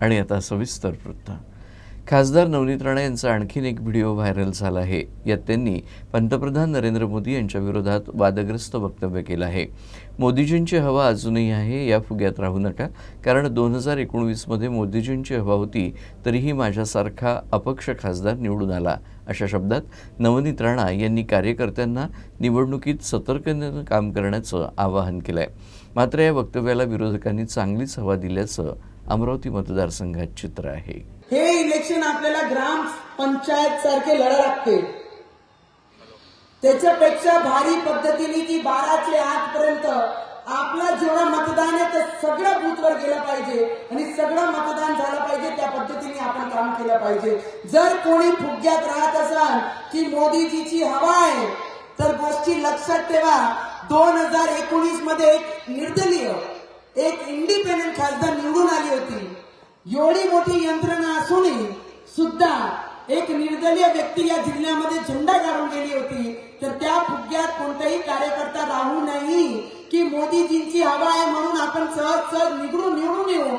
आणि आता सविस्तर वृत्त. खासदार नवनीत राणा यांचा आणखीन एक व्हिडिओ व्हायरल झाला आहे. यात त्यांनी पंतप्रधान नरेंद्र मोदी यांच्या विरोधात वादग्रस्त वक्तव्य केलं आहे. मोदीजींची हवा अजूनही आहे या फुग्यात राहू नका कारण दोन हजार एकोणवीसमध्ये मोदीजींची हवा होती तरीही माझ्यासारखा अपक्ष खासदार निवडून आला. अशा शब्दात नवनीत राणा यांनी कार्यकर्त्यांना निवडणुकीत सतर्कतेनं काम करण्याचं आवाहन केलं आहे मात्र या वक्तव्याला विरोधकांनी चांगलीच हवा दिल्याचं अमरावती मतदारसंघात चित्र आहे. हे इलेक्शन आपल्याला ग्राम पंचायत सारखे लढा लागते. त्याच्यापेक्षा भारी पद्धतीने की बाराचे आठ पर्यंत आपला जेवढा मतदान आहे ते सगळं बूथवर गेलं पाहिजे आणि सगळं मतदान झालं पाहिजे त्या पद्धतीने आपण काम केलं पाहिजे. जर कोणी फुग्यात राहत असाल की मोदीजीची हवा आहे तर गोष्टी लक्षात ठेवा. दोन हजार एकोणीसमध्ये एक निर्दलीय एक इंडिपेंडेंट खासदार निवडून आली होती. एवढी मोठी यंत्रणा असूनही सुद्धा एक निर्दलीय व्यक्ती या जिल्ह्यामध्ये झेंडा काढून गेली होती. तर त्या फुग्यात कोणताही कार्यकर्ता राहू नाही की मोदीजींची हवा आहे म्हणून आपण सहज सहज निघडून निवडून येऊ.